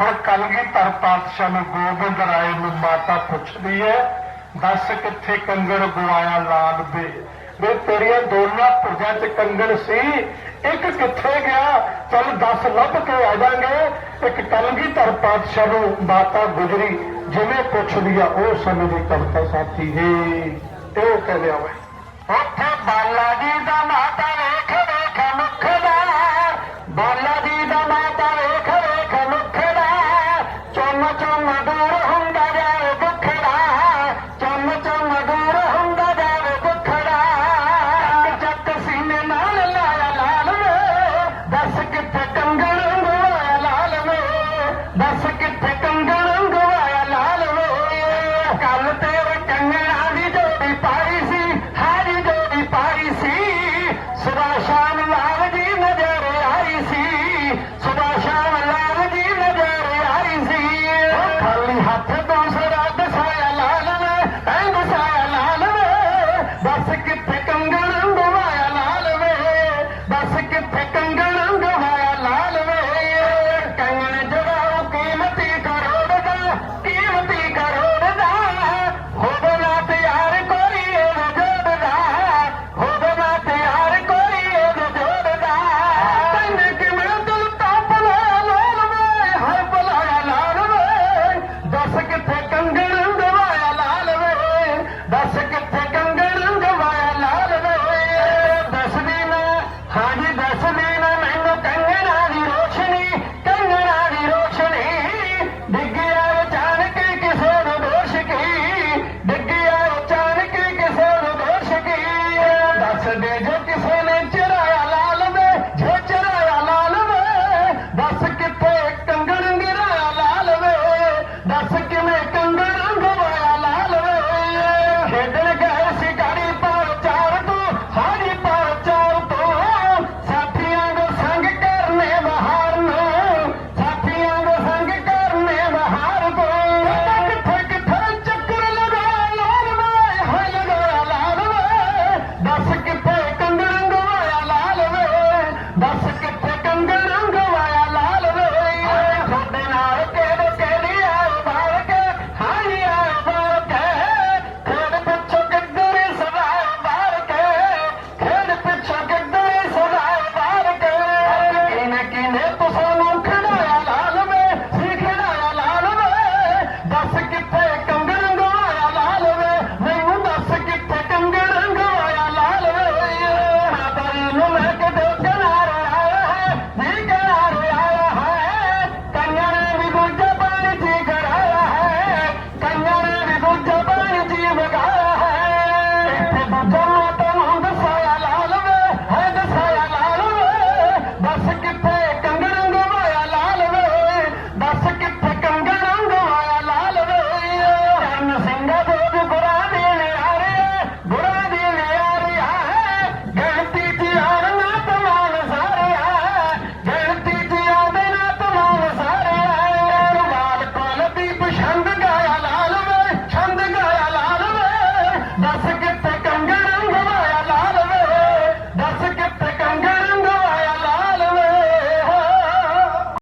ਹੁਣ ਕਲਗੀਧਰ ਪਾਤਸ਼ਾਹ ਨੂੰ ਗੋਬਿੰਦ ਰਾਏ ਨੂੰ ਮਾਤਾ ਪੁੱਛਦੀ ਹੈ, ਦੱਸ ਕਿੱਥੇ ਕੰਗਣ ਗਵਾਇਆ ਲਾਲ ਬੇ ਵੇ ਤੇਰੀਆਂ ਦੋਨਾਂ ਪੁਰਜਾਂ ਚ ਕੰਗਣ ਸੀ, ਇੱਕ ਕਿੱਥੇ ਗਿਆ? ਚੱਲ ਦੱਸ, ਲੱਭ ਕੇ ਆ ਜਾਾਂਗੇ। ਇੱਕ ਕਲਗੀਧਰ ਪਾਤਸ਼ਾਹ ਨੂੰ ਮਾਤਾ ਗੁਜਰੀ, ਜਿਵੇਂ ਪੁੱਛਦੀ ਆ, ਉਹ ਸਮੇਂ ਦੀ ਕਵਿਤਾ ਸਾਥੀ, ਹੈ, ਇਹ ਕਹਿ ਲਿਆ ਆ ਵੇ ਉੱਥੇ ਬਾਲਾ ਜੀ ਦਾ ਮਾਤਾ വളർത്തയോ തങ്ങൾ Alberto.